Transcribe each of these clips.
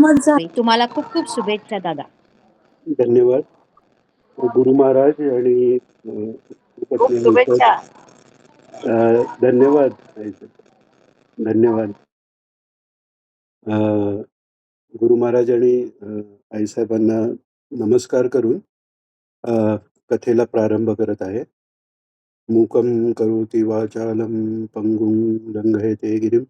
मजा. तुम्हाला खूप खूप शुभेच्छा दादा. धन्यवाद. गुरु महाराज आणि खूप शुभेच्छा. धन्यवाद. धन्यवाद. अं, गुरु महाराज आणि आईसाहेबांना नमस्कार करून अं, कथेला प्रारंभ करत आहे. मूकं करोति वाचालं पंगुं लंघयते गिरिं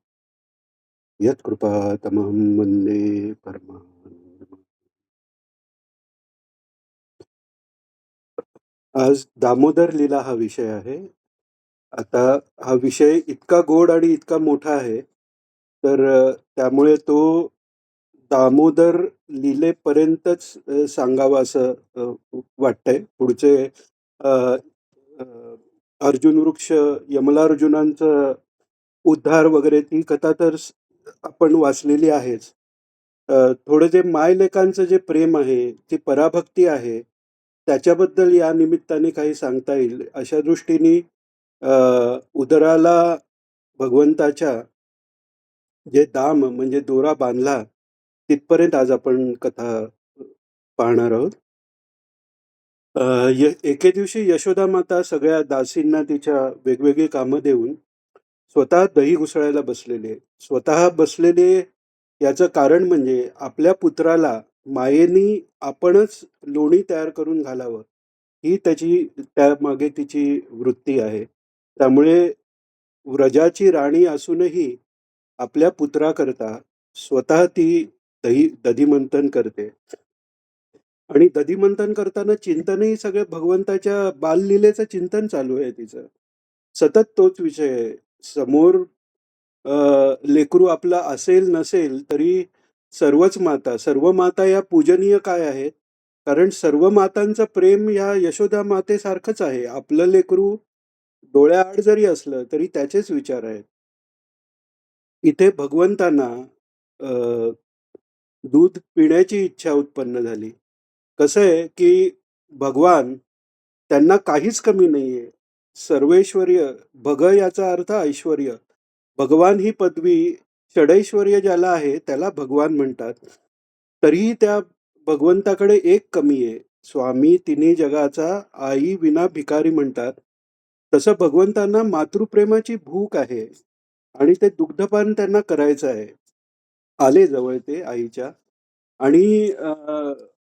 यत्कृपातमहं वन्दे परमानन्दम्. आज दामोदर लीला हा विषय आहे आता हा विषय इतका गोड आणि इतका मोठा आहे तर अ, त्यामुळे तो दामोदर लीलेपर्यंतच अ, सांगावा असं अ, वाटतंय पुढचे अ, अ, अर्जुन वृक्ष यमलार्जुनांचं उद्धार वगैरे ती कथा तर आपण वाचलेली आहेच. थोडं जे मायलेकांचं जे प्रेम आहे ती पराभक्ती आहे त्याच्याबद्दल या निमित्ताने काही सांगता येईल. अशा दृष्टीने उदराला भगवंताच्या जे दाम म्हणजे दोरा बांधला तिथपर्यंत आज आपण कथा पाहणार आहोत. एके दिवशी यशोदा माता सगळ्या दासींना तिच्या वेगवेगळी कामं देऊन स्वतः दही घुसळायला बसलेले. स्वतः बसलेले याचं कारण म्हणजे आपल्या पुत्राला मायेनी आपणच लोणी तयार करून घालावं. ही त्याची त्यामागे तिची वृत्ती आहे. त्यामुळे व्रजाची राणी असूनही आपल्या पुत्राकरता स्वतः ती दही दधिमंथन करते. आणि दधिमंथन करताना चिंतनही सगळं भगवंताच्या बाललीलेचं चिंतन चालू आहे तिचं. सतत तोच विषय आहे. समोर लेकरू आपला असेल नसेल तरी सर्वच माता सर्व माता या पूजनीय काय आहेत? कारण सर्व मातांचं प्रेम या यशोदा मातेसारखंच आहे. आपलं लेकरू डोळ्याआड जरी असलं तरी त्याचेच विचार आहेत. इथे भगवंतांना दूध पिण्याची इच्छा उत्पन्न झाली. कसं आहे की भगवान त्यांना काहीच कमी नाहीये. सर्वेश्वर्य भग याचा अर्थ ऐश्वर्य. भगवान ही पदवी षडैश्वर्य ज्याला आहे त्याला भगवान म्हणतात. तरीही त्या भगवंताकडे एक कमी आहे. स्वामी तिन्ही जगाचा आई विना भिकारी म्हणतात. तसं भगवंतांना मातृप्रेमाची भूक आहे आणि ते दुग्धपान त्यांना करायचं आहे. आले जवळ ते आईच्या. आणि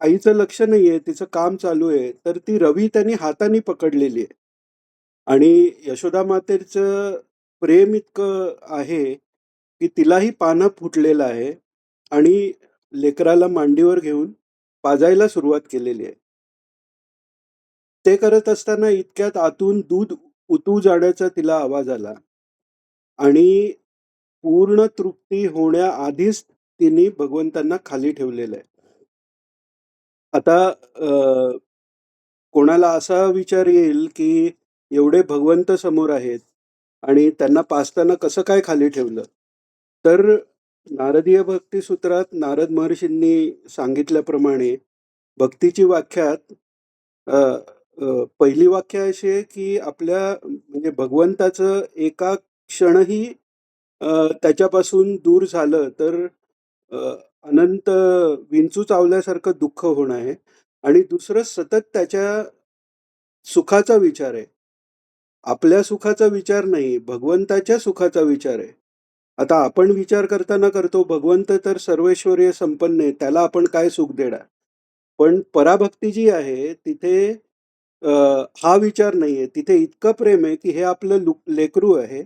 आईचं लक्ष नाहीये तिचं काम चालू आहे तर ती रवी त्यांनी हाताने पकडलेली आहे. आणि यशोदा मातेचं प्रेम इतकं आहे की तिलाही पानं फुटलेलं आहे आणि लेकराला मांडीवर घेऊन पाजायला सुरुवात केलेली आहे. ते करत असताना इतक्यात आतून दूध उतू जाण्याचा तिला आवाज आला आणि पूर्ण तृप्ती होण्याआधीच तिने भगवंतांना खाली ठेवलेलं आहे. आता अ, कोणाला असा विचार येईल की एवढे भगवंत समोर आहेत आणि त्यांना पाचताना कसं काय खाली ठेवलं? तर नारदीय भक्ती सूत्रात नारद महर्षींनी सांगितल्याप्रमाणे भक्तीची व्याख्यात पहिली व्याख्या अशी आहे की आपल्या म्हणजे भगवंताचं एका क्षणही त्याच्यापासून दूर झालं तर अनंत विंचू चावल्यासारखं दुःख होणं आहे. आणि दुसरं सतत त्याच्या सुखाचा विचार आहे. आपल्या सुखाचा विचार नाही भगवंताच्या सुखाचा विचार आहे. आता आपण विचार करताना करतो भगवंत तर सर्वेश्वरीय संपन्न आहे त्याला आपण काय सुख देणार? पण पराभक्ती जी आहे तिथे हा विचार नाहीये. तिथे इतकं प्रेम आहे की हे आपलं लु- लेकरू आहे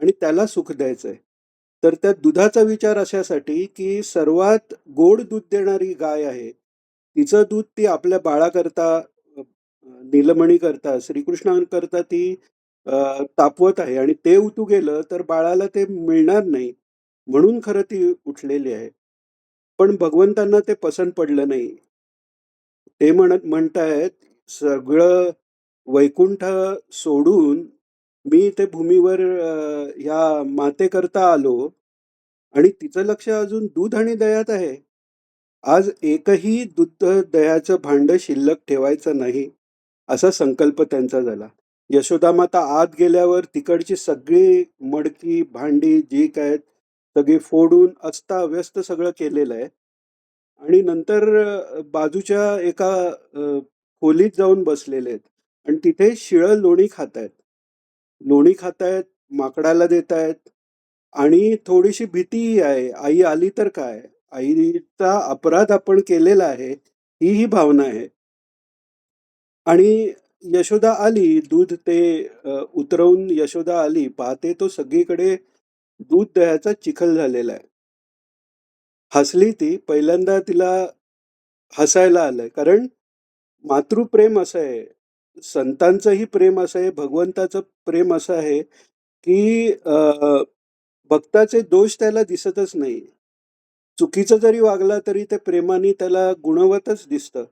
आणि त्याला सुख द्यायचं आहे तर त्या दुधाचा विचार अशासाठी की सर्वात गोड दूध देणारी गाय आहे तिचं दूध ती आपल्या बाळाकरता अ, नीलमणी करता श्रीकृष्णांकरता ती अ, तापवत आहे आणि ते उतू गेलं तर बाळाला ते मिळणार नाही म्हणून खरं ती उठलेली आहे. पण भगवंतांना ते पसंत पडलं नाही. ते म्हणत म्हणतायत सगळं वैकुंठ सोडून मी इथे भूमीवर अ, ह्या मातेकरता आलो आणि तिचं लक्ष अजून दूध आणि दयात आहे. आज एकही दूध दयाचं भांड शिल्लक ठेवायचं नाही. असा संकल्प त्यांचा झाला. यशोदा माता आत गेल्यावर तिकडची सगळी मडकी भांडी जी काय सगळी फोडून अस्ताव्यस्त सगळं केलेलं आहे आणि नंतर बाजूच्या एका खोलीत जाऊन बसलेले आहेत आणि तिथे शिळं लोणी खातायत. लोणी खातायत, माकडाला देतायत आणि थोडीशी भीतीही आहे. आई आली तर काय? आईचा अपराध आपण केलेला आहे, ही ही भावना आहे. आणि यशोदा आली, दूध ते अ, उतरवून यशोदा आली, पाहते तो सगळीकडे दूध दह्याचा चिखल झालेला आहे. हसली ती. पहिल्यांदा तिला हसायला आलंय. कारण मातृप्रेम असं आहे, संतांचंही प्रेम असं आहे, भगवंताचं प्रेम असं आहे, की अ, भक्ताचे दोष त्याला दिसतच नाही. चुकीचं जरी वागला तरी ते प्रेमाने त्याला गुणवतच दिसतं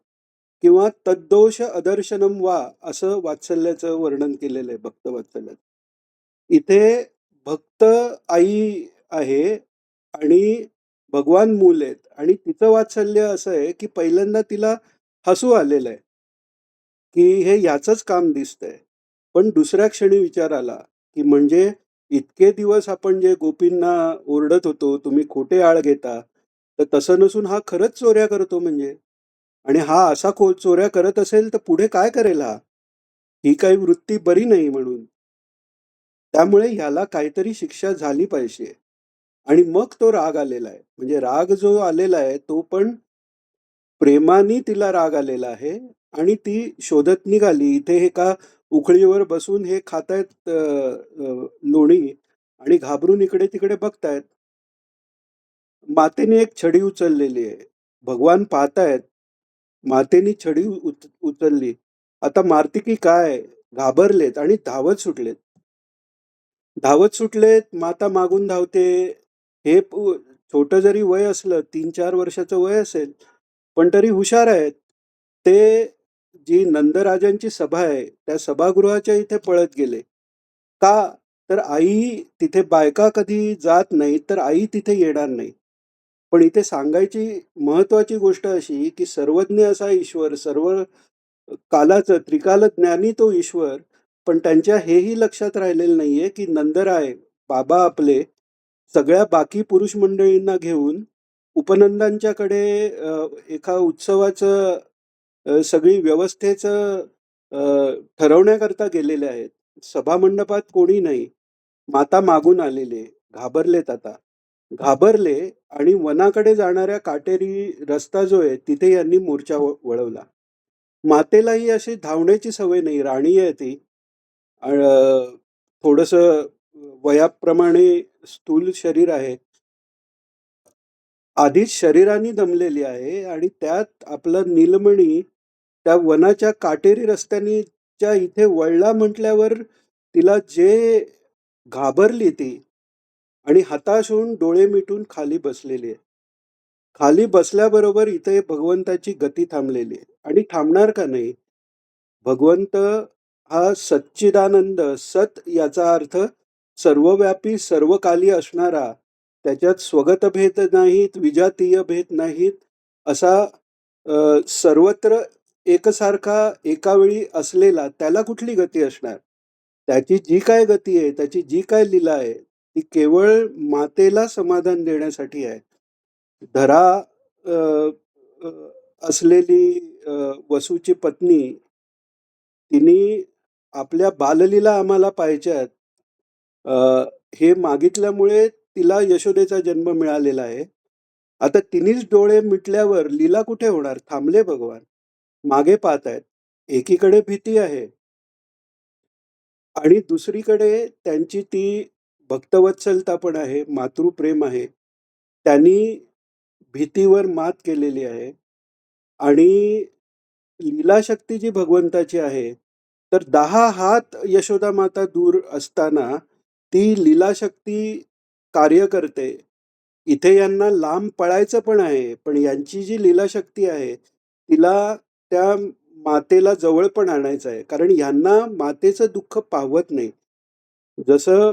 किंवा तद्दोष अदर्शनम वा असं वात्सल्याचं वर्णन केलेलं आहे भक्त वात्सल्यात. इथे भक्त आई आहे आणि भगवान मूल आहेत आणि तिचं वात्सल्य असं आहे, की पहिल्यांदा तिला हसू आलेलं आहे. की हे याचंच काम दिसतंय. पण दुसऱ्या क्षणी विचार आला, की म्हणजे इतके दिवस आपण जे गोपींना ओरडत होतो, तुम्ही खोटे आळ घेता, तर तसं नसून हा खरंच चोऱ्या करतो म्हणजे. आणि हा असा खो चोऱ्या करत असेल तर पुढे काय करेल हा? ही काही वृत्ती बरी नाही म्हणून. त्यामुळे ह्याला काहीतरी शिक्षा झाली पाहिजे. आणि मग तो राग आलेला आहे. म्हणजे राग जो आलेला आहे तो पण प्रेमाने तिला राग आलेला आहे आणि ती शोधत निघाली. इथे एका उखळीवर बसून हे खातायत लोणी आणि घाबरून इकडे-तिकडे बघतायत. मातेने एक छडी उचललेली आहे. भगवान पाहतायत. मातेनी छडी उच उचलली. आता मार्तिकी काय घाबरलेत आणि धावत सुटलेत. धावत सुटलेत, माता मागून धावते. हे पु छोटं जरी वय असलं, 3-4 वर्षाचं वय असेल, पण तरी हुशार आहेत. ते जी नंदराजांची सभा आहे, त्या सभागृहाच्या इथे पळत गेले. का? तर आई तिथे बायका कधी जात नाहीत, तर आई तिथे येणार नाही. पण इथे सांगायची महत्वाची गोष्ट अशी, की सर्वज्ञ असा ईश्वर, सर्व कालाचं त्रिकाल ज्ञानी तो ईश्वर, पण त्यांच्या हेही लक्षात राहिलेलं नाहीये, की नंदराय, बाबा आपले, सगळ्या बाकी पुरुष मंडळींना घेऊन उपनंदांच्याकडे एका उत्सवाचं सगळी व्यवस्थेचं ठरवण्याकरता गेलेले आहेत. सभामंडपात कोणी नाही. माता मागून आलेले घाबरलेत आता. घाबरले आणि वनाकडे जाणाऱ्या काटेरी रस्ता जो आहे, तिथे यांनी मोर्चा व वळवला. मातेलाही अशी धावण्याची सवय नाही. राणी आहे ती. अ, थोडंसं वयाप्रमाणे स्थूल शरीर आहे. आधीच शरीराने दमलेली आहे आणि त्यात आपलं नीलमणी त्या वनाच्या काटेरी रस्त्यानीच्या इथे वळला म्हटल्यावर तिला जे घाबरली ती आणि हताश होऊन डोळे मिटून खाली बसलेली आहे. खाली बसल्याबरोबर इथे भगवंताची गती थांबलेली आहे आणि थांबणार का नाही? भगवंत हा सच्चिदानंद, सत याचा अर्थ सर्वव्यापी, सर्वकाली असणारा, त्याच्यात स्वगत भेद नाहीत, विजातीय भेद नाहीत, असा सर्वत्र एकसारखा एकावेळी असलेला त्याला कुठली गती असणार? त्याची जी काय गती आहे, त्याची जी काय लीला आहे, ती केवळ मातेला समाधान देण्यासाठी आहे. धरा असलेली वसूची पत्नी तिने आपल्या बाललीला आम्हाला पाहिजेत हे मागितल्यामुळे तिला यशोदेचा जन्म मिळालेला आहे. आता तिनेच डोळे मिटल्यावर लीला कुठे होणार? थांबले भगवान. मागे पाहत आहेत एकीकडे भीती आहे. आणि दुसरीकडे त्यांची ती भक्तवत्सलता पण आहे, मातृप्रेम आहे. त्यांनी भीतीवर मात केलेली आहे आणि लीलाशक्ती जी भगवंताची आहे, तर दहा हात यशोदा माता दूर असताना ती लीलाशक्ती कार्य करते. इथे यांना लांब पळायचं पण आहे, पण यांची जी लीलाशक्ती आहे, तिला त्या मातेला जवळ पण आणायचं आहे. कारण यांना मातेचं दुःख पावत नाही. जसं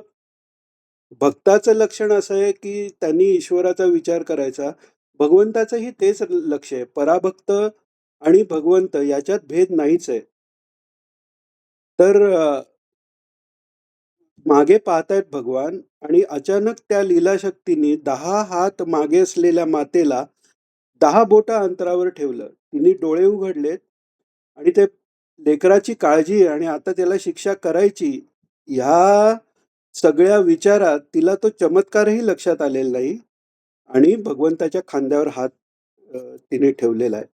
भक्ताचं लक्षण असं आहे, की त्यांनी ईश्वराचा विचार करायचा. भगवंताचंही तेच लक्ष आहे. पराभक्त आणि भगवंत याच्यात भेद नाहीच आहे. तर मागे पाहतायत भगवान आणि अचानक त्या लीलाशक्तीने दहा हात मागे असलेल्या मातेला दहा बोटा अंतरावर ठेवलं. तिने डोळे उघडलेत आणि ते लेकराची काळजी आणि आता त्याला शिक्षा करायची, ह्या सगळ्या विचारात तिला तो चमत्कारही लक्षात आलेला नाही आणि भगवंताच्या खांद्यावर हात तिने ठेवलेला आहे.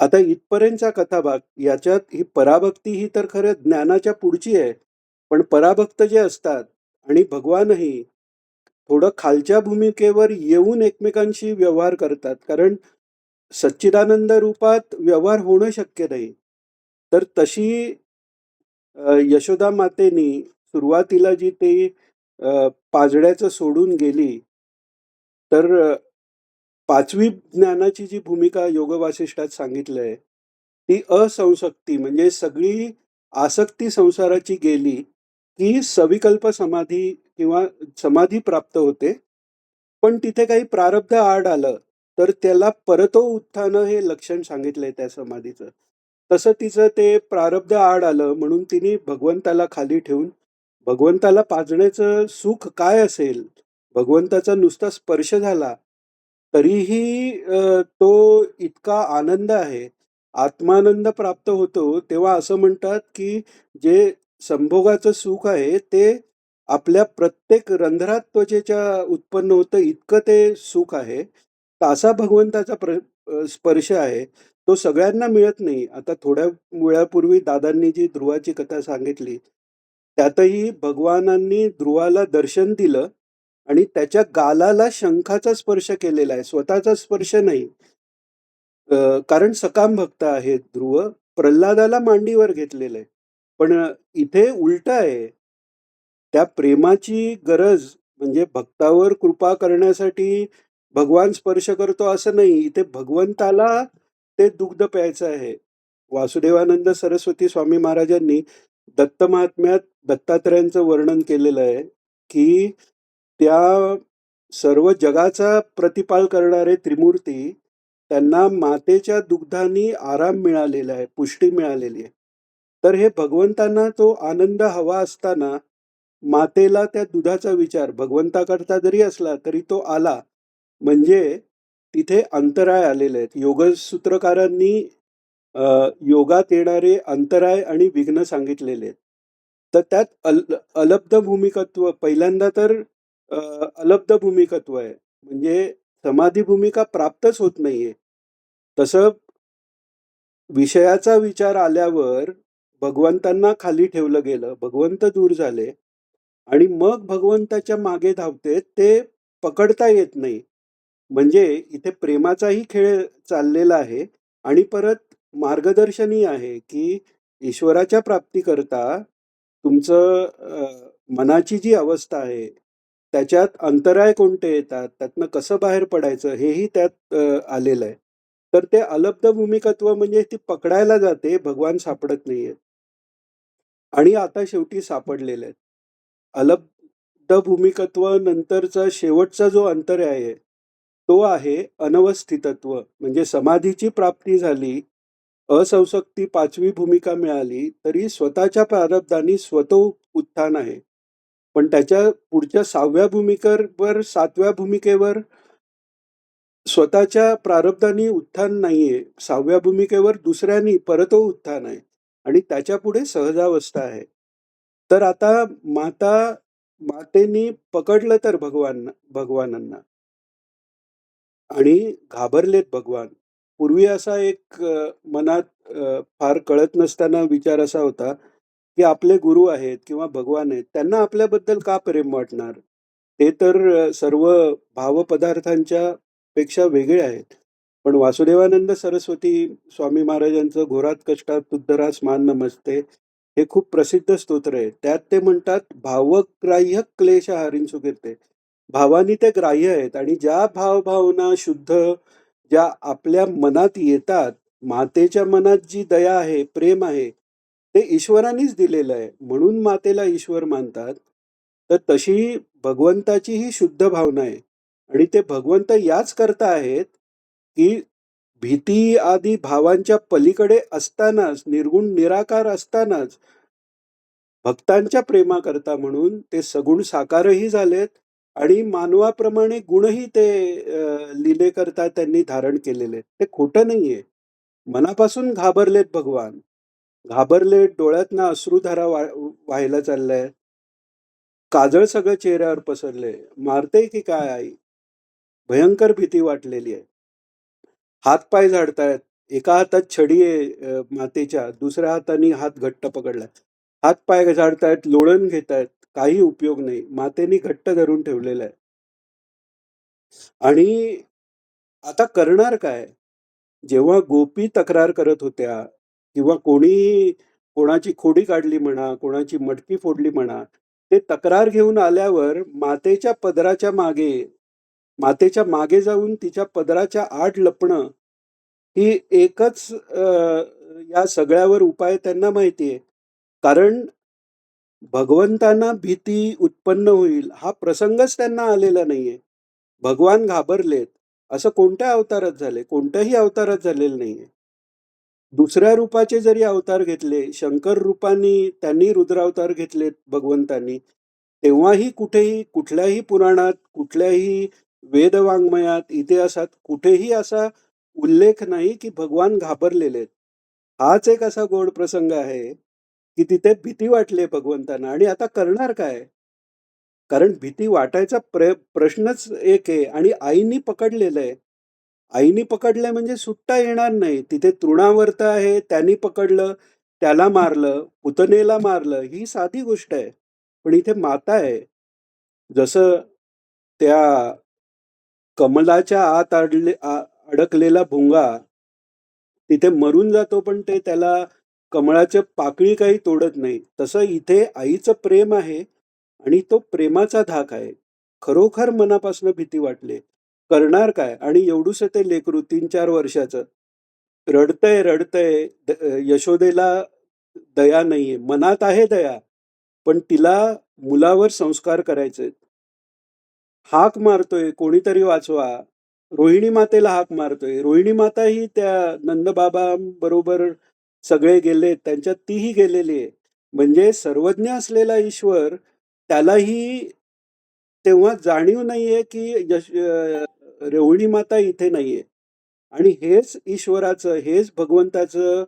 आता इथपर्यंतचा कथाभाग याच्यात ही पराभक्ती ही तर खरं ज्ञानाच्या पुढची आहे. पण पराभक्त जे असतात आणि भगवानही थोडं खालच्या भूमिकेवर येऊन एकमेकांशी व्यवहार करतात. कारण सच्चिदानंद रूपात व्यवहार होणं शक्य नाही. तर तशी यशोदा मातेनी सुरुवातीला जी ती पाजड्याचं सोडून गेली, तर पाचवी ज्ञानाची जी भूमिका योगवासिष्ठात सांगितलंय, ती असंसक्ती म्हणजे सगळी आसक्ती संसाराची गेली, की सविकल्प समाधी किंवा समाधी प्राप्त होते. पण तिथे काही प्रारब्ध आड आलं, तर त्याला परतो उत्थानं हे लक्षण सांगितलंय त्या समाधीचं. तसं तिचं ते प्रारब्ध आड आलं म्हणून तिने भगवंताला खाली ठेवून भगवंताला पाजण्याचं सुख काय असेल? भगवंताचा नुसता स्पर्श झाला, तरीही अ, तो इतका आनंद आहे. आत्मानंद प्राप्त होतो, तेव्हा असं म्हणतात, की जे संभोगाचं सुख आहे, ते आपल्या प्रत्येक रंध्रात त्वचेच्या उत्पन्न होतं, इतकं ते सुख आहे. तर असा भगवंताचा प्र अ, स्पर्श आहे, तो सगळ्यांना मिळत नाही. आता थोड्या वेळापूर्वी दादांनी जी ध्रुवाची कथा सांगितली, त्यातही भगवानांनी ध्रुवाला दर्शन दिलं आणि त्याच्या गालाला शंखाचा स्पर्श केलेला आहे, स्वतःचा स्पर्श नाही. कारण सकाम भक्त आहे ध्रुव. प्रल्हादाला मांडीवर घेतलेलं आहे. पण इथे उलट आहे. त्या प्रेमाची गरज म्हणजे भक्तावर कृपा करण्यासाठी भगवान स्पर्श करतो असं नाही. इथे भगवंताला ते दुग्ध प्यायचं आहे. वासुदेवानंद सरस्वती स्वामी महाराजांनी दत्त महात्म्यात दत्तात्रयांचं वर्णन केलेलं आहे, की त्या सर्व जगाचा प्रतिपाल करणारे त्रिमूर्ती, त्यांना मातेच्या दुग्धांनी आराम मिळालेला आहे, पुष्टी मिळालेली आहे. तर हे भगवंतांना तो आनंद हवा असताना मातेला त्या दुधाचा विचार भगवंताकरता जरी असला, तरी तो आला. म्हणजे तिथे अंतराय आलेले आहेत. योगसूत्रकारांनी योगात येणारे अंतराय आणि विघ्न सांगितलेले आहेत. तर त्यात अल अलब्ध भूमिकत्व पहिल्यांदा तर अ, अलब्ध भूमिकत्व आहे. म्हणजे समाधी भूमिका प्राप्तच होत नाहीये. तसं विषयाचा विचार आल्यावर भगवंतांना खाली ठेवलं गेलं. भगवंत दूर झाले आणि मग भगवंताच्या मागे धावते ते पकडता येत नाही. म्हणजे इथे प्रेमाचाही खेळ चाललेला आहे आणि परत मार्गदर्शनही आहे, की ईश्वराच्या प्राप्तीकरता तुमचं मनाची जी अवस्था आहे, त्याच्यात अंतराय कोणते येतात, त्यातनं कसं बाहेर पडायचं हेही त्यात आलेलं आहे. तर ते अलब्ध भूमिकत्व म्हणजे ती पकडायला जाते, भगवान सापडत नाहीयेत. आणि आता शेवटी सापडलेले आहेत. अलब्ध भूमिकत्व नंतरचा शेवटचा जो अंतराय आहे, तो आहे अनवस्थितत्व. म्हणजे समाधीची प्राप्ती झाली, असंसक्ती पाचवी भूमिका मिळाली, तरी स्वतःच्या प्रारब्धाने स्वतः उत्थान आहे. पण त्याच्या पुढच्या सहाव्या भूमिकेवर सातव्या भूमिकेवर स्वतःच्या प्रारब्धाने उत्थान नाहीये. सहाव्या भूमिकेवर दुसऱ्यानी परतो उत्थान आहे आणि त्याच्या पुढे सहजावस्था आहे. तर आता माता मातेनी पकडलं तर भगवान भगवानांना. आणि घाबरलेत भगवान. पूर्वी असा एक मनात फार कळत नसताना विचार असा होता, की आपले गुरु आहेत किंवा भगवान आहेत, त्यांना आपल्याबद्दल का प्रेम वाटणार? ते तर सर्व भावपदार्थांच्या पेक्षा वेगळे आहेत. पण वासुदेवानंद सरस्वती स्वामी महाराजांचं घोरात कष्टात तुद्धरास मान नमस्ते हे खूप प्रसिद्ध स्तोत्र आहे. त्यात ते म्हणतात, भावग्राह्य क्लेश हरींसु कीर्ते. भावानी ते ग्राह्य आहेत आणि ज्या भावभावना शुद्ध ज्या आपल्या मनात येतात, मातेच्या मनात जी दया आहे, प्रेम आहे, ते ईश्वरानेच दिलेलं आहे. म्हणून मातेला ईश्वर मानतात. तर तशी भगवंताची ही शुद्ध भावना आहे आणि ते भगवंत याच करता आहेत, की भीती आदी भावांच्या पलीकडे असतानाच, निर्गुण निराकार असतानाच भक्तांच्या प्रेमाकरता म्हणून ते सगुण साकारही झालेत आणि मानवाप्रमाणे गुणही ते लिले करता त्यांनी धारण केलेले ते खोटं नाहीये. मनापासून घाबरलेत भगवान. घाबरलेत, डोळ्यातनं अश्रुधारा वा व्हायला चाललाय काजळ सगळं चेहऱ्यावर पसरले मारते की काय आई? भयंकर भीती वाटलेली आहे. हात-पाय झाडतायत. एका हातात छडी आहे मातेच्या, दुसऱ्या हाताने हात घट्ट पकडलाय. हात-पाय झाडतायत, लोळण घेतायत. काही उपयोग नाही. मातेने घट्ट धरून ठेवलेलं आहे. आणि आता करणार काय? जेव्हा गोपी तक्रार करत होत्या किंवा कोणी कोणाची खोडी काढली म्हणा, कोणाची मटकी फोडली म्हणा, ते तक्रार घेऊन आल्यावर मातेच्या पदराच्या मागे, मातेच्या मागे जाऊन तिच्या पदराच्या आड लपणं, ही एकच या सगळ्यावर उपाय त्यांना माहिती आहे. कारण भगवंतांना भीती उत्पन्न होईल हा प्रसंगच त्यांना आलेला नाहीये. भगवान घाबरलेत. असं कोणत्या अवतारात झाले कोणत्याही अवतारात झालेलं नाहीये. दुसऱ्या रूपाचे जरी अवतार घेतले, शंकर रूपानी त्यांनी रुद्रावतार घेतलेत भगवंतांनी, तेव्हाही कुठेही, कुठल्याही पुराणात, कुठल्याही वेदवाङ्मयात, इतिहासात कुठेही असा उल्लेख नाही की भगवान घाबरलेले हाच एक असा गोड प्रसंग आहे, की तिथे भीती वाटली आहे भगवंतांना आणि आता करणार काय? कारण भीती वाटायचा प्र प्रश्नच एक आहे आणि आईनी पकडलेलं आहे. आईनी पकडलंय म्हणजे सुट्टा येणार नाही. तिथे तृणावर्त आहे, त्यांनी पकडलं, त्याला मारलं, पुतनेला मारलं, ही साधी गोष्ट आहे. पण इथे माता आहे. जसं त्या कमलाच्या आत अडले अडकलेला भुंगा तिथे मरून जातो, पण ते त्याला कमळाच्या पाकळी काही तोडत नाही. तसं इथे आईचं प्रेम आहे आणि तो प्रेमाचा धाक आहे. खरोखर मनापासून भीती वाटली. करणार काय? आणि एवढूस ते लेकरू 3-4 वर्षाचं रडतंय, रडतंय. यशोदेला दया नाहीये. मनात आहे दया, पण तिला मुलावर संस्कार करायचे हाक मारतोय, कोणीतरी वाचवा. रोहिणी मातेला हाक मारतोय. रोहिणी माता ही त्या नंदबाबांबरोबर सगळे गेलेत, त्यांच्यात तीही गेलेली आहे. म्हणजे सर्वज्ञ असलेला ईश्वर त्यालाही तेव्हा जाणीव नाहीये की यश रेवणी माता इथे नाहीये. आणि हेच ईश्वराचं, हेच भगवंताचं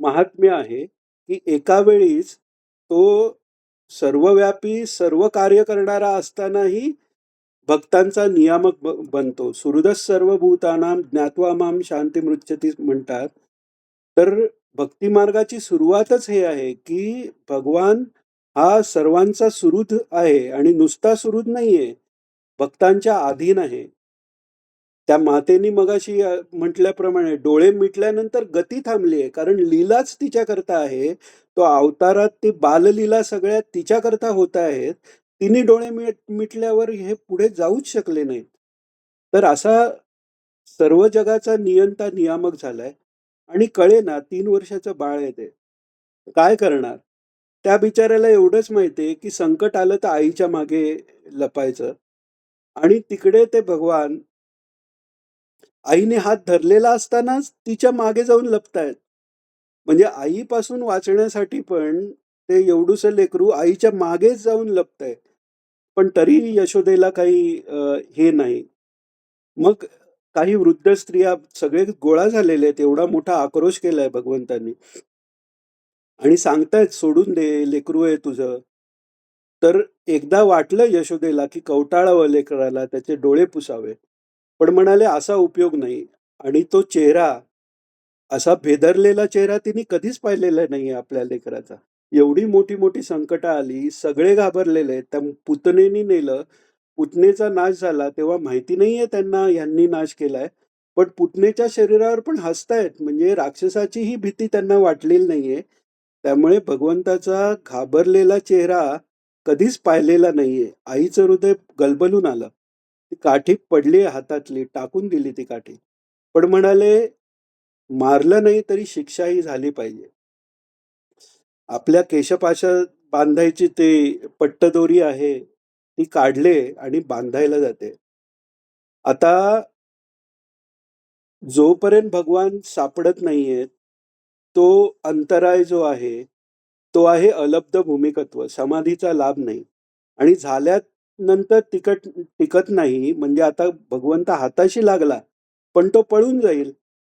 महात्म्य आहे, की एका वेळीच तो सर्वव्यापी, सर्व कार्य करणारा असतानाही भक्तांचा नियामक बनतो बनतो. सर्व सर्वभूतानां ज्ञात्वा शांती शांतिमृच्छती म्हणतात. तर भक्तिमार्गाची सुरुवातच हे आहे, की भगवान हा सर्वांचा सुहृद आहे आणि नुसता सुहृद नाहीये, भक्तांच्या अधीन आहे. त्या मातेनी मगाशी म्हटल्याप्रमाणे डोळे मिटल्यानंतर गती थांबली आहे. कारण लीलाच तिच्याकरता आहे. तो अवतारात ती बाललीला सगळ्या तिच्याकरता होत आहेत. तिने डोळे मिट मिटल्यावर हे पुढे जाऊच शकले नाहीत. तर असा सर्व जगाचा नियंता नियामक झालाय आणि कळे ना तीन वर्षाचं बाळ आहे ते. काय करणार? त्या बिचाऱ्याला एवढंच माहितीये, की संकट आलं तर आईच्या मागे लपायचं आणि तिकडे ते भगवान आईने हात धरलेला असतानाच तिच्यामागे जाऊन लपतायत. म्हणजे आईपासून वाचण्यासाठी पण ते एवढूस लेकरू आईच्या मागेच जाऊन लपतंय. पण तरी यशोदेला काही हे नाही. मग काही वृद्ध स्त्रिया सगळे गोळा झालेले आहेत. एवढा मोठा आक्रोश केलाय भगवंतांनी. आणि सांगतायत, "सोडून दे, लेकरू आहे तुझं." तर एकदा वाटलं यशोदेला, की कवटाळावं लेकराला, त्याचे डोळे पुसावे. पण म्हणाले, "असा उपयोग नाही." आणि तो चेहरा, असा भेदरलेला चेहरा तिने कधीच पाहिलेला नाहीये आपल्या लेकराचा. एवढी मोठी-मोठी संकटं आली, सगळे घाबरलेले आहेत. त्या पुतणेनी नेलं. पुतनेचा नाश झाला तेव्हा माहिती नाहीये त्यांना यांनी नाश केलाय. पण पुतनेच्या शरीरावर पण हसतायत. म्हणजे राक्षसाची ही भीती त्यांना वाटलेली नाहीये. त्यामुळे भगवंताचा घाबरलेला चेहरा कधीच पाहिलेला नाहीये. आईचं हृदय गलबलून आलं. ती काठी पडली हातातली, टाकून दिली ती काठी. पण म्हणाले, "मारलं नाही तरी शिक्षा ही झाली पाहिजे." आपल्या केशपाशात बांधायची ते पट्टदोरी आहे, ती काढले आणि बांधायला जाते. आता जोपर्यंत भगवान सापडत नाहीयेत, तो अंतराय जो आहे, तो आहे अलब्ध भूमिकत्व. समाधीचा लाभ नाही. आणि झाल्यात नंतर टिकत नाही म्हणजे आता भगवंत हाताशी लागला, पण तो पळून जाईल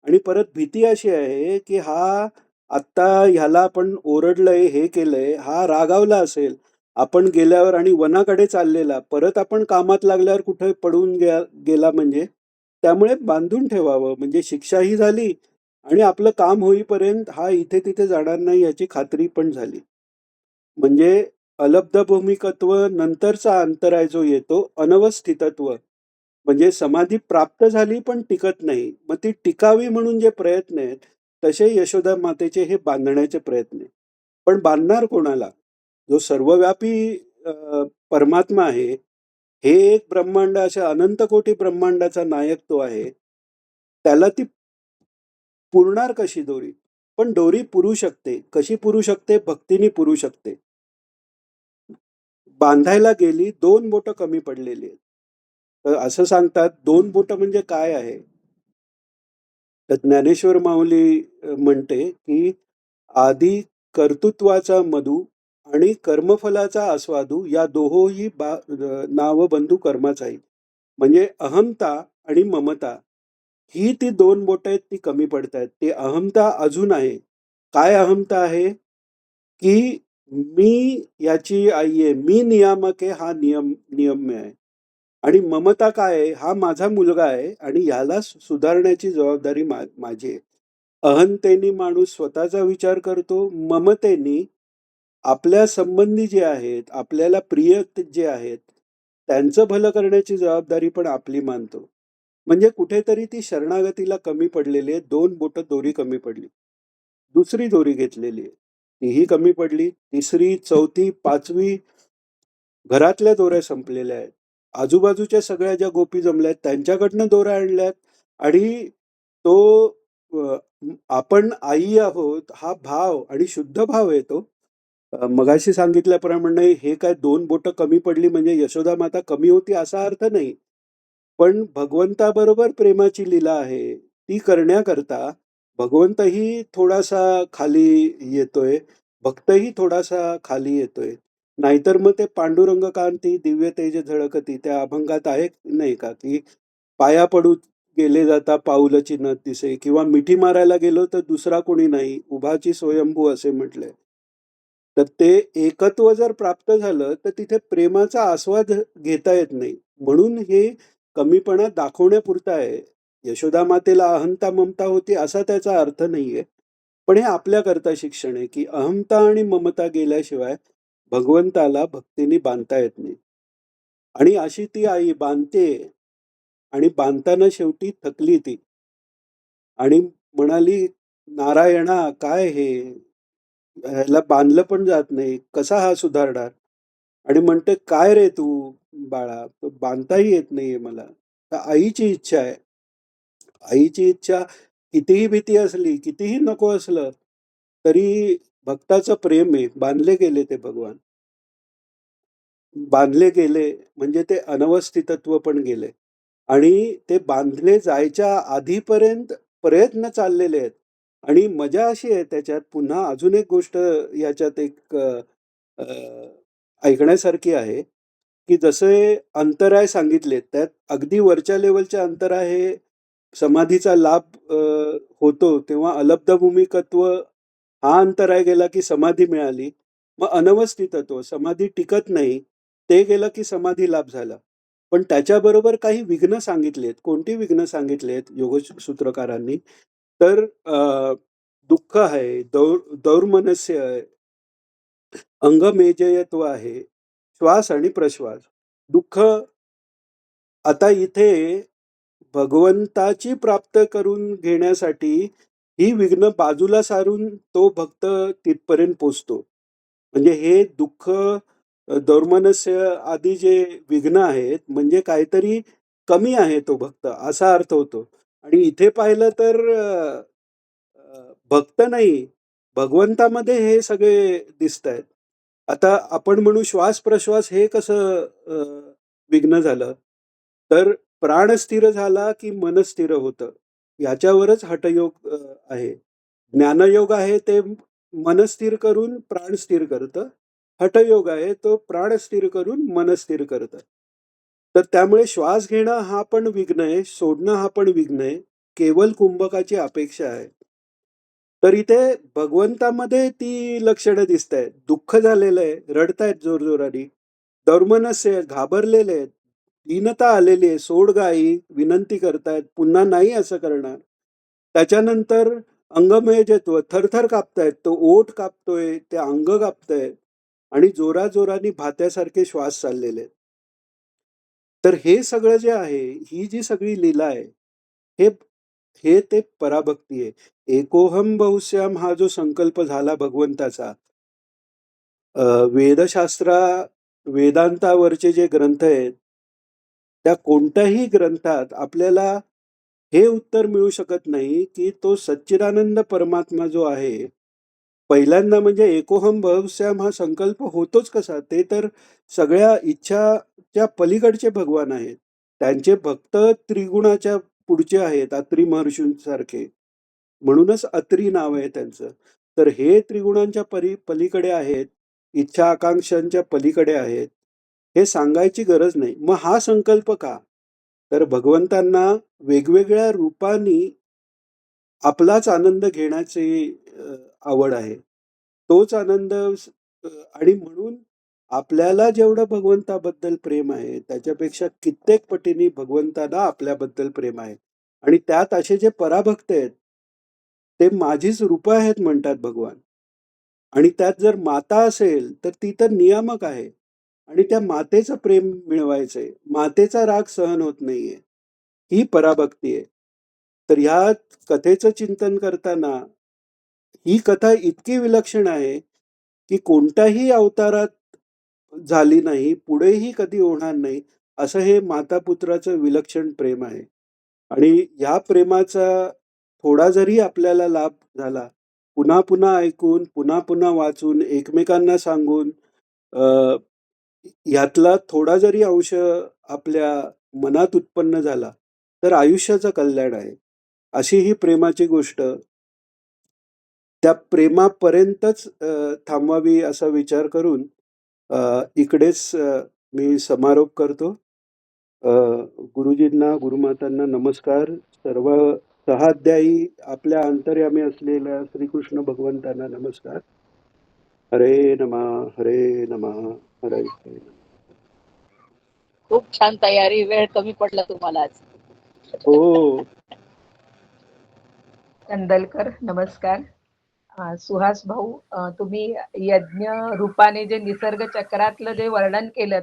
आणि परत भीती अशी आहे, की हा आत्ता ह्याला आपण ओरडलंय, हे केलंय, हा रागावला असेल. आपण गेल्यावर आणि वनाकडे चाललेला, परत आपण कामात लागल्यावर कुठे पडून गे गेला म्हणजे. त्यामुळे बांधून ठेवावं म्हणजे शिक्षाही झाली आणि आपलं काम होईपर्यंत हा इथे-तिथे जाणार नाही याची खात्री पण झाली. म्हणजे अलब्ध भूमिकत्व नंतरचा अंतराय जो येतो अनवस्थितत्व. म्हणजे समाधी प्राप्त झाली पण टिकत नाही. मग ती टिकावी म्हणून जे प्रयत्न आहेत, तसे यशोदा मातेचे हे बांधण्याचे प्रयत्न पण बांधणार कोणाला? जो सर्वव्यापी परमात्मा आहे, हे एक ब्रह्मांड अशा अनंत कोटी ब्रह्मांडाचा नायक तो आहे. त्याला ती पुरणार कशी दोरी? पण दोरी पुरू शकते. कशी पुरू शकते? भक्तीने पुरू शकते. बांधायला गेली, दोन बोट कमी पडलेली आहेत. तर असं सांगतात दोन बोट म्हणजे काय आहे? तर ज्ञानेश्वर माऊली म्हणते, की "आधी कर्तृत्वाचा मधू आणि कर्मफलाचा आस्वादू या दोहोही बा नाव बंधू कर्माचाही." म्हणजे अहमता आणि ममता ही ती दोन बोटं आहेत ती कमी पडतायत. ते अहमता अजून आहे. काय अहमता आहे? की मी याची आई आहे, मी नियामक आहे, हा नियम नियम्य आहे. आणि ममता काय आहे? हा माझा मुलगा आहे आणि याला सुधारण्याची जबाबदारी मा माझी आहे. अहंतेनी माणूस स्वतःचा विचार करतो. ममतेनी आपल्या संबंधी जे आहेत, आपल्याला प्रिय जे आहेत, त्यांचं भलं करण्याची जबाबदारी पण आपली मानतो. म्हणजे कुठेतरी ती शरणागतीला कमी पडलेली आहे. दोन बोटं दोरी कमी पडली. दुसरी दोरी घेतलेली आहे. तीही कमी पडली. तिसरी, चौथी, पाचवी घरातल्या दोऱ्या संपलेल्या आहेत. आजूबाजूच्या सगळ्या ज्या गोपी जमल्या आहेत त्यांच्याकडनं दोऱ्या आणल्यात आणि तो आपण आई आहोत हा भाव आणि शुद्ध भाव आहे तो. मगाशी सांगितल्याप्रमाणे हे काय दोन बोटं कमी पडली म्हणजे यशोदा माता कमी होती असा अर्थ नाही. पण भगवंताबरोबर प्रेमाची लीला आहे. ती करण्याकरता भगवंतही थोडासा खाली येतोय, भक्तही थोडासा खाली येतोय. नाहीतर मग ते पांडुरंग कांती दिव्य तेज झळकती त्या अभंगात आहे नाही का, की पाया पडू गेले जाता पाऊलची नथ दिसे किंवा मिठी मारायला गेलो तर दुसरा कोणी नाही, उभाची स्वयंभू असे म्हटले तर ते एकत्व जर प्राप्त झालं, तर तिथे प्रेमाचा आस्वाद घेता येत नाही. म्हणून हे कमीपणा दाखवण्यापुरतं आहे. यशोदा मातेला अहंता, ममता होती असा त्याचा अर्थ नाहीये. पण हे आपल्याकरता शिक्षण आहे, की अहंता आणि ममता गेल्याशिवाय भगवंताला भक्तीने बांधता येत नाही. आणि अशी ती आई बांधते आणि बांधताना शेवटी थकली ती. आणि म्हणाली, "नारायणा काय हे? ह्याला बांधलं पण जात नाही. कसा हा सुधारणार?" आणि म्हणते, "काय रे तू बाळा? बांधताही येत नाहीये मला." तर आईची इच्छा आहे. आईची इच्छा कितीही भीती असली, कितीही नको असलं, तरी भक्ताचं प्रेम आहे. बांधले गेले ते भगवान. बांधले गेले म्हणजे ते अनवस्थितत्व पण गेले. आणि ते बांधले जायच्या आधीपर्यंत प्रयत्न चाललेले आहेत. आणि मजा अशी आहे त्याच्यात पुन्हा अजून एक गोष्ट याच्यात एक ऐकण्यासारखी आहे, की जसे अंतराय सांगितलेत, त्यात अगदी वरच्या लेवलच्या अंतराय हे समाधीचा लाभ होतो तेव्हा अलब्ध भूमिकत्व हा अंतराय गेला की समाधी मिळाली. मग अनवस्थितत्व समाधी टिकत नाही, ते गेलं की समाधी लाभ झाला. पण त्याच्याबरोबर काही विघ्न सांगितलेत. कोणती विघ्न सांगितलेत योगसूत्रकारांनी? तर अ, दुःख आहे, दौर दौर्मनस्य आहे. अंगमेजयत्व आहे, श्वास आणि प्रश्वास. दुःख आता इथे भगवंताची प्राप्त करून घेण्यासाठी ही विघ्न बाजूला सारून तो भक्त तिथपर्यंत पोहोचतो. म्हणजे हे दुःख, अ, दौर्मनस्य आदी जे विघ्न आहेत म्हणजे काहीतरी कमी आहे तो भक्त असा अर्थ होतो. आणि इथे पाहिलं तर अ, भक्त नाही, भगवंतामध्ये हे सगळे दिसतायत. आता आपण म्हणू श्वास-प्रश्वास हे कसं अ, विघ्न झालं? तर प्राण स्थिर झाला की मन स्थिर होतं. याच्यावरच हठयोग अ, आहे. ज्ञानयोग आहे ते मन स्थिर करून प्राण स्थिर करतं. हठयोग आहे तो प्राण स्थिर करून मन स्थिर करतं. तर त्यामुळे श्वास घेणं हा पण विघ्न आहे, सोडणं हा पण विघ्न आहे. केवळ कुंभकाची अपेक्षा आहे. तर इथे भगवंतामध्ये ती लक्षणं दिसतायत. दुःख झालेलं आहे, रडतायत जोरजोराने, दौर्मनस्य घाबरलेले आहेत, दीनता आलेली आहे, सोड गाई विनंती करतायत, पुन्हा नाही असं करणार. त्याच्यानंतर अंगमयजत्व थरथर कापतायत, तो ओठ कापतोय, ते अंग कापतंय आणि जोराजोराने भात्यासारखे श्वास चाललेले आहेत. तर हे सगळं जे आहे, ही जी सगळी लीला आहे, हे हे ते पराभक्ती आहे. एकोहम बहुश्याम हा जो संकल्प झाला भगवंताचा वेदशास्त्रा वेदांतावरचे जे ग्रंथ आहेत, त्या कोणत्याही ग्रंथात आपल्याला हे उत्तर मिळू शकत नाही, की तो सच्चिदानंद परमात्मा जो आहे, पहिल्यांदा म्हणजे एकोहम बहुश्याम हा संकल्प होतोच कसा? ते तर सगळ्या इच्छाच्या पलीकडचे भगवान आहेत. त्यांचे भक्त त्रिगुणाच्या पुढचे आहेत, अत्री महर्षींसारखे. म्हणूनच अत्री नाव आहे त्यांचं. तर हे त्रिगुणांच्या परी पलीकडे आहेत, इच्छा आकांक्षांच्या पलीकडे आहेत, हे सांगायची गरज नाही. मग हा संकल्प का? तर भगवंतांना वेगवेगळ्या रूपांनी आपलाच आनंद घेण्याची आवड आहे. तोच आनंद आणि म्हणून आपल्याला जेवढं भगवंताबद्दल प्रेम आहे, त्याच्यापेक्षा कित्येक पटीने भगवंताला आपल्याबद्दल प्रेम आहे. आणि त्यात असे जे पराभक्त आहेत, ते माझीच रूपं आहेत म्हणतात भगवान. आणि त्यात जर माता असेल, तर ती तर नियामक आहे आणि त्या मातेचं प्रेम मिळवायचंय. मातेचा राग सहन होत नाहीये. ही पराभक्ती आहे. तर ह्या कथेचं चिंतन करताना ही कथा इतकी विलक्षण आहे, की कोणत्याही अवतारात झाली नाही, पुढेही कधी होणार नाही, असं हे माता-पुत्राचं विलक्षण प्रेम आहे. आणि ह्या प्रेमाचा थोडा जरी आपल्याला लाभ झाला, पुन्हा-पुन्हा ऐकून, पुन्हा-पुन्हा वाचून, एकमेकांना सांगून अ, ह्यातला थोडा जरी अंश आपल्या मनात उत्पन्न झाला, तर आयुष्याचं कल्याण आहे. अशी ही प्रेमाची गोष्ट त्या प्रेमापर्यंतच थांबवावी असा विचार करून इकडेच मी समारोप करतो. गुरुजींना, गुरुमातांना नमस्कार. सर्व सहाध्यायी आपल्या अंतर्यामी असलेल्या श्रीकृष्ण भगवंतांना नमस्कार. हरे नमः, हरे नमः, हरे. खूप छान तयारी. वेळ कमी पडला तुम्हाला आज. हो. कंदलकर नमस्कार. सुहास भाऊ तुम्ही यज्ञ रूपाने जे निसर्ग चक्रातलं जे वर्णन केलं